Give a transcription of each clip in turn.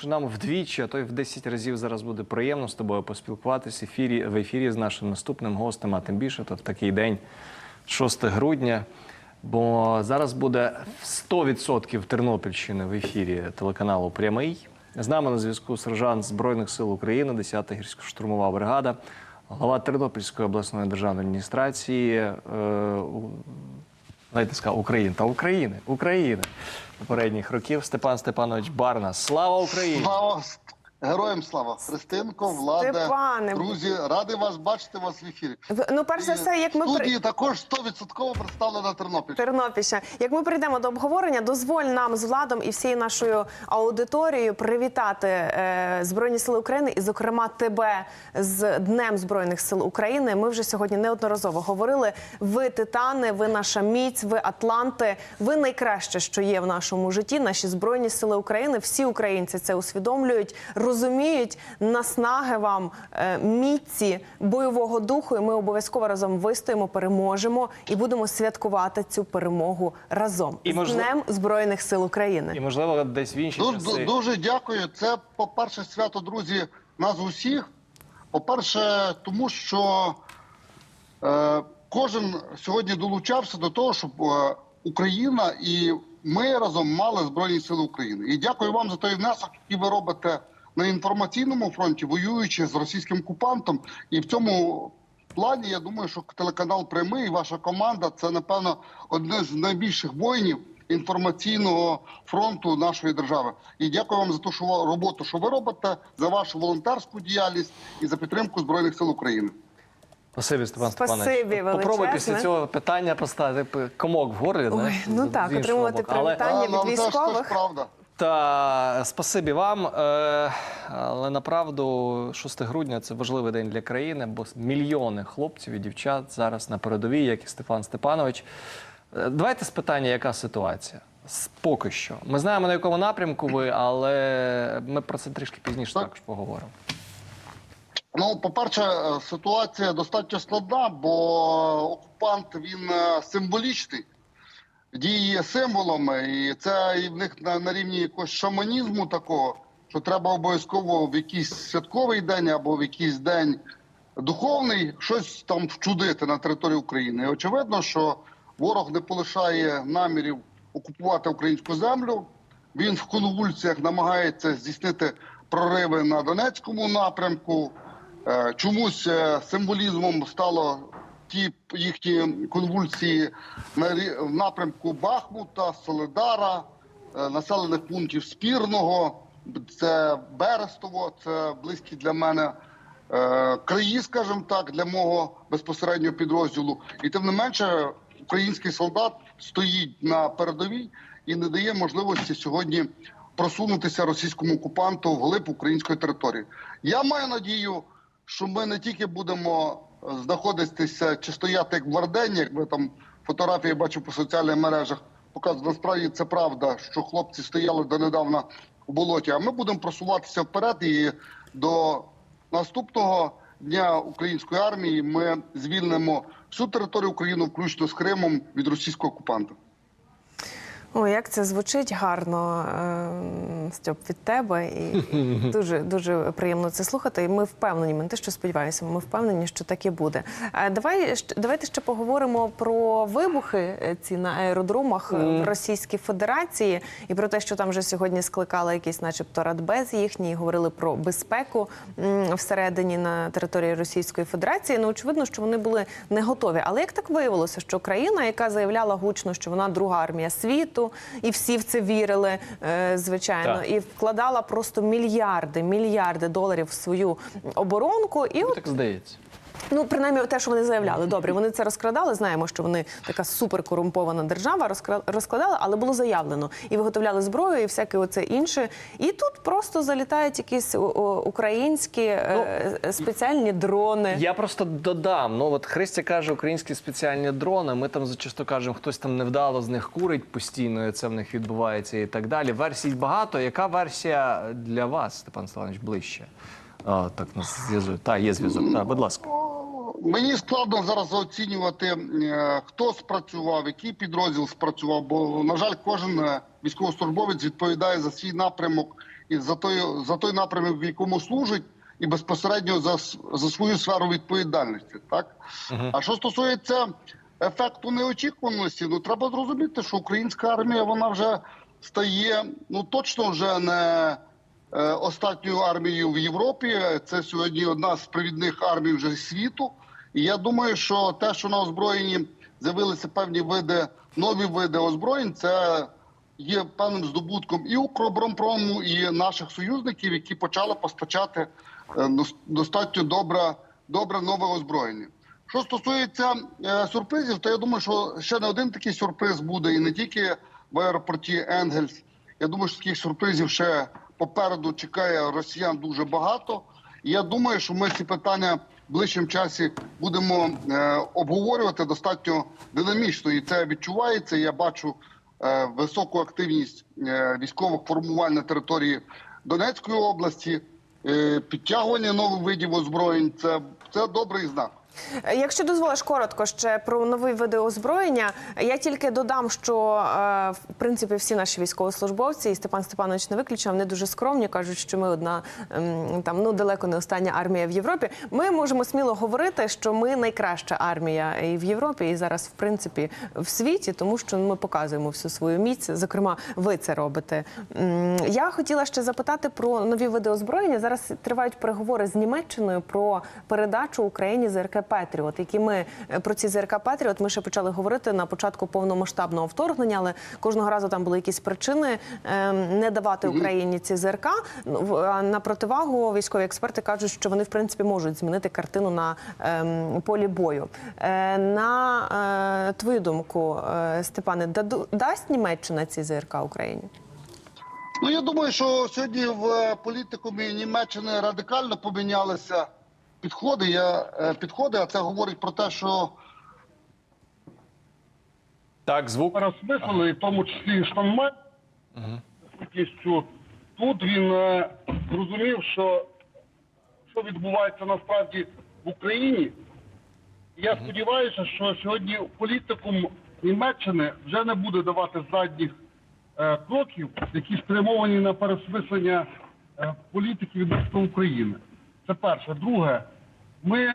Що нам вдвічі, а то й в 10 разів зараз буде приємно з тобою поспілкуватися в ефірі, в ефірі з нашим наступним гостем, а тим більше то в такий день, 6 грудня. Бо зараз буде 100% Тернопільщини в ефірі телеканалу Прямий. З нами на зв'язку сержант Збройних сил України, 10-та гірсько-штурмова бригада, голова Тернопільської обласної державної адміністрації. Е, не сказав Україн та України, України попередніх років Степан Степанович Барна. Слава Україні! Слава героям слава Христинко, влада, Степане. друзі, радий вас бачити вас в ефірі. Ну, перш за все, як ми при... студії також 100% представлена Тернопіль. Тернопільщина. Як ми прийдемо до обговорення, дозволь нам з владом і всією нашою аудиторією привітати е, Збройні Сили України і, зокрема, тебе з Днем Збройних сил України. Ми вже сьогодні неодноразово говорили. Ви титани, ви наша міць, ви Атланти. Ви найкраще, що є в нашому житті. Наші збройні сили України. Всі українці це усвідомлюють, розуміють наснаги вам е, міці бойового духу. І ми обов'язково разом вистоїмо, переможемо і будемо святкувати цю перемогу разом І, з можливо- Днем Збройних сил України. І можливо десь в інші Дуже, часи. дуже дякую. Це, по-перше, свято, друзі, нас усіх. По-перше, тому що е, кожен сьогодні долучався до того, щоб е, Україна і ми разом мали Збройні Сили України. І дякую вам за той внесок, який ви робите на інформаційному фронті, воюючи з російським окупантом. І в цьому плані я думаю, що телеканал Прямий і ваша команда це напевно одне з найбільших воїнів інформаційного фронту нашої держави. І дякую вам за ту роботу, що ви робите, за вашу волонтерську діяльність і за підтримку збройних сил України. Спасибі, Степан Спасибі. Попробуй після цього питання поставити комок в горлі. Ой, ну так, отримувати. Привітання. Питання від це ж- це ж правда. Та спасибі вам. Е, але направду 6 грудня це важливий день для країни, бо мільйони хлопців і дівчат зараз на передовій, як і Степан Степанович. Е, Давайте з питання, яка ситуація? Поки що. Ми знаємо, на якому напрямку ви, але ми про це трішки пізніше Так. також поговоримо. Ну, по-перше, ситуація достатньо складна, бо окупант він е, символічний, діє символами, і це і в них на, на рівні якогось шаманізму такого, що треба обов'язково в якийсь святковий день або в якийсь день духовний щось там вчудити на території України. І очевидно, що ворог не полишає намірів окупувати українську землю. Він в конвульсіях намагається здійснити прориви на Донецькому напрямку. Е, Чомусь е, символізмом стало ті їхні конвульсії в напрямку Бахмута, Солидара, е, населених пунктів Спірного, це Берестово, це близькі для мене е, краї, скажімо так, для мого безпосереднього підрозділу. І тим не менше, український солдат стоїть на передовій і не дає можливості сьогодні просунутися російському окупанту вглиб української території. Я маю надію, що ми не тільки будемо знаходитися чи стояти як в Вардені, як ви там фотографії бачу по соціальних мережах, показують, насправді це правда, що хлопці стояли донедавна у болоті. А ми будемо просуватися вперед і до наступного дня української армії ми звільнимо всю територію України, включно з Кримом, від російського окупанта. О, як це звучить гарно, е, Стьоп, від тебе. І, дуже дуже приємно це слухати. І ми впевнені, ми не те, що сподіваємося, ми впевнені, що так і буде. Е, Давай давайте ще поговоримо про вибухи е, ці на аеродромах в Російській Федерації і про те, що там вже сьогодні скликали якийсь, начебто, радбез їхній, говорили про безпеку всередині на території Російської Федерації. Ну очевидно, що вони були не готові. Але як так виявилося, що країна, яка заявляла гучно, що вона друга армія світу, і всі в це вірили, е, звичайно, Так. і вкладала просто мільярди, мільярди доларів в свою оборонку. І от Так здається. Ну, принаймні, те, що вони заявляли. Добре, вони це розкрадали. Знаємо, що вони така суперкорумпована держава, розкладали, але було заявлено і виготовляли зброю, і всяке оце інше. І тут просто залітають якісь українські е, е, спеціальні дрони. Я просто додам. Ну от Христя каже, українські спеціальні дрони. Ми там зачасто кажемо, хтось там невдало з них курить постійно, і це в них відбувається і так далі. Версій багато. Яка версія для вас, Степан Степанович, ближче? А, так, нас зв'язує. Та, є зв'язок. Так, будь ласка. Мені складно зараз оцінювати, е, хто спрацював, який підрозділ спрацював. Бо, на жаль, кожен е, військовослужбовець відповідає за свій напрямок і за той, за той напрямок, в якому служить, і безпосередньо за, за свою сферу відповідальності. Так? А що стосується ефекту неочікуваності, ну треба зрозуміти, що українська армія вона вже стає ну точно вже не е, останньою армією в Європі. Це сьогодні одна з провідних армій вже світу. І я думаю, що те, що на озброєнні з'явилися певні види, нові види озброєнь, це є певним здобутком і Укроборонпрому, і наших союзників, які почали постачати е, достатньо добре, добре нове озброєння. Що стосується е, сюрпризів, то я думаю, що ще не один такий сюрприз буде, і не тільки в аеропорті Енгельс. Я думаю, що таких сюрпризів ще попереду чекає росіян дуже багато. Я думаю, що ми ці питання в ближчим часі будемо е, обговорювати достатньо динамічно, і це відчувається. Я бачу е, високу активність е, військових формувань на території Донецької області, е, підтягування нових видів озброєнь. Це, це добрий знак. Е, Якщо дозволиш коротко ще про нові види озброєння, я тільки додам, що е, в принципі всі наші військовослужбовці і Степан Степанович не виключив, вони дуже скромні, кажуть, що ми одна ем, там ну далеко не остання армія в Європі. Ми можемо сміло говорити, що ми найкраща армія і в Європі, і зараз, в принципі, в світі, тому що ми показуємо всю свою міць. Зокрема, ви це робите. Я хотіла ще запитати про нові види озброєння. Зараз тривають переговори з Німеччиною про передачу Україні ЗРК Петріот. Які ми е, про ці ЗРК Петріот ми ще почали говорити на початку повномасштабного вторгнення, але кожного разу там були якісь причини ем, не давати Україні ці ЗРК. Ну, на противагу військові експерти кажуть, що вони в принципі можуть змінити картину на ем, полі бою. Е, на е, твою думку, Степане, дасть Німеччина ці ЗРК Україні? Ну я думаю, що сьогодні в політикумі Німеччини радикально помінялися підходи. Я е, підходи, а це говорить про те, що Так, звук. розмислили, в тому числі і Штанман, що тут він е, зрозумів, що, що відбувається насправді в Україні. Я сподіваюся, що сьогодні політикум Німеччини вже не буде давати задніх е, кроків, які спрямовані на пересмислення е, політики відносно України. Це перше. Друге, ми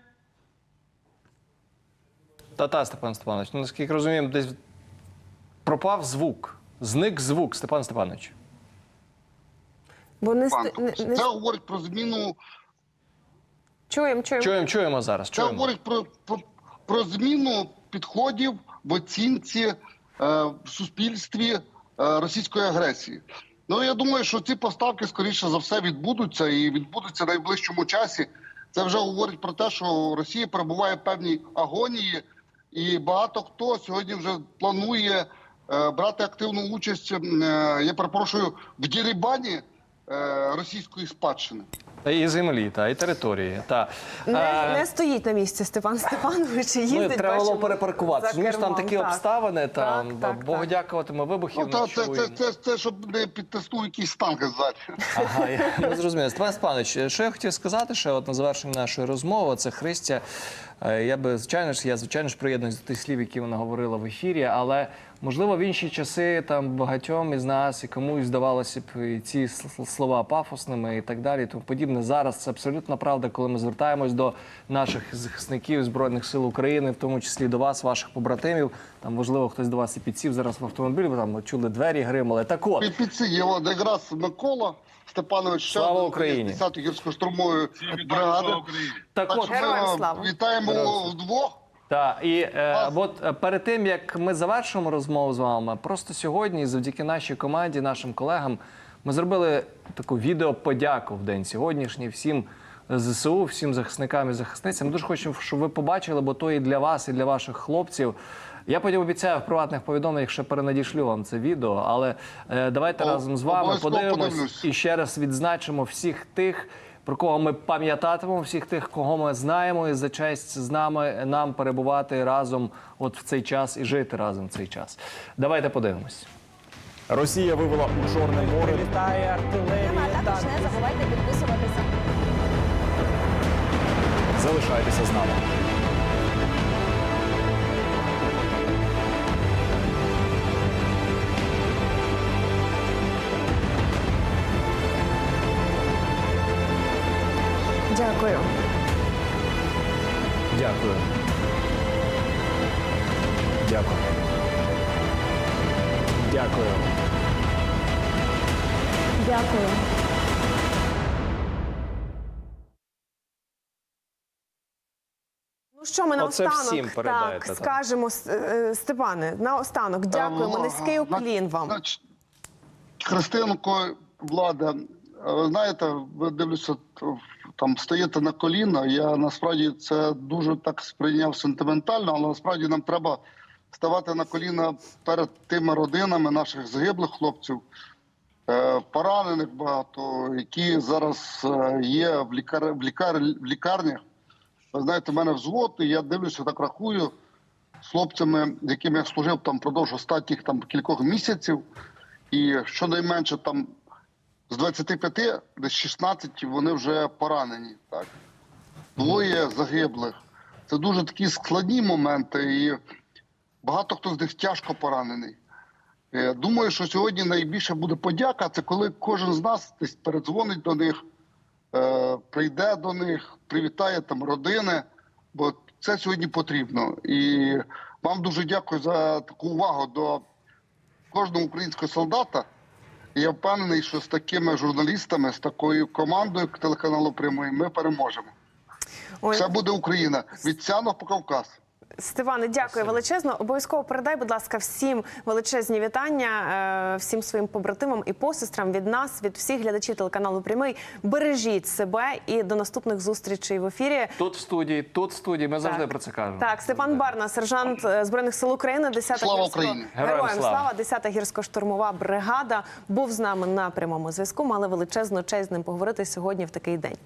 Та-та, Степан Степанович. Ну, наскільки розуміємо, десь пропав звук. Зник звук, Степан Степанович. Бо не, пан, ст- не, не це говорить про зміну. чуємо, чуємо. Чуємо, чуємо зараз. Це Чуємо. говорить про, про, про зміну підходів в оцінці е, в суспільстві е, російської агресії. Ну я думаю, що ці поставки скоріше за все відбудуться і відбудуться в найближчому часі. Це вже говорить про те, що Росія перебуває в певній агонії, і багато хто сьогодні вже планує е, брати активну участь. е, я перепрошую в дірібані е, російської спадщини. Та І землі, та, і території. Та. Не, Е, не стоїть на місці Степан Степанович їздить, Ну, треба було перепаркувати. перепаркуватися. за Розумієш, там такі Так. обставини, там Так, так, Богу так. дякувати, ми вибухів Ну та це, це, це, це, щоб не підтиснув якісь танки ззаді. Ага, я ну, зрозумів. Степан Степанович, що я хотів сказати, ще от на завершення нашої розмови, це Христя. Е, Я би звичайно ж, я звичайно ж приєднуюсь до тих слів, які вона говорила в ефірі, але можливо в інші часи там багатьом із нас і комусь здавалося б і ці слова пафосними і так далі. Тому подібне зараз це абсолютно правда, коли ми звертаємось до наших захисників збройних сил України, в тому числі до вас, ваших побратимів. Там можливо хтось до вас і підсів зараз в автомобіль, ви там чули двері гримали. Так от. Під, під ці є якраз Микола Степанович Слава Україні! 10-ї гірсько-штурмової бригади. Так Так от, Героям е, слава! вітаємо вдвох. Так, і е, от е, перед тим як ми завершимо розмову з вами, просто сьогодні, завдяки нашій команді, нашим колегам, ми зробили таку відеоподяку в день сьогоднішній всім ЗСУ, всім захисникам і захисницям. Дуже хочу, щоб ви побачили, бо то і для вас, і для ваших хлопців. Я потім обіцяю в приватних повідомленнях, що перенадішлю вам це відео. Але е, давайте О, разом з вами подивимось подивлюсь. і ще раз відзначимо всіх тих, про кого ми пам'ятатимемо, всіх тих, кого ми знаємо, і за честь з нами нам перебувати разом от в цей час і жити разом в цей час. Давайте подивимось. Росія вивела у Чорне море. Літає артилерія. А також не забувайте підписуватися. Залишайтеся з нами. Дякую. Дякую. Ну що ми Оце наостанок всім передаєте, так, там. скажемо, С- е, Степане, наостанок. Дякуємо. Е, Низький зна- уклін вам. значить, Христинко, влада, е, ви знаєте, ви дивлюся, т- там стоїте на коліна. Я насправді це дуже так сприйняв сентиментально, але насправді нам треба ставати на коліна перед тими родинами наших загиблих хлопців, е, поранених багато, які зараз е, є в, лікар... в, лікар... в лікарнях. Ви знаєте, в мене взвод, і я дивлюся, так рахую з хлопцями, з якими я служив там впродовж останніх там кількох місяців. І щонайменше там з 25, десь 16 вони вже поранені. Так? Двоє загиблих. Це дуже такі складні моменти, і багато хто з них тяжко поранений. Е, Думаю, що сьогодні найбільше буде подяка. Це коли кожен з нас десь передзвонить до них, е, прийде до них, привітає там родини, бо це сьогодні потрібно. І вам дуже дякую за таку увагу до кожного українського солдата. І я впевнений, що з такими журналістами, з такою командою телеканалу Прямої ми переможемо. Ой, Це буде Україна від Сяну по Кавказ. Степане, дякую величезно. Обов'язково передай, будь ласка, всім величезні вітання, е, всім своїм побратимам і посестрам від нас, від всіх глядачів телеканалу Прямий. Бережіть себе і до наступних зустрічей в ефірі. Тут в студії, тут в студії. Ми завжди про це кажемо. Так, Степан Барна, сержант е, збройних сил України, 10-та Слава гірсько- Україні! Героям Героям слава! слава, 10-та гірсько-штурмова бригада був з нами на прямому зв'язку. Мали величезну честь з ним поговорити сьогодні в такий день.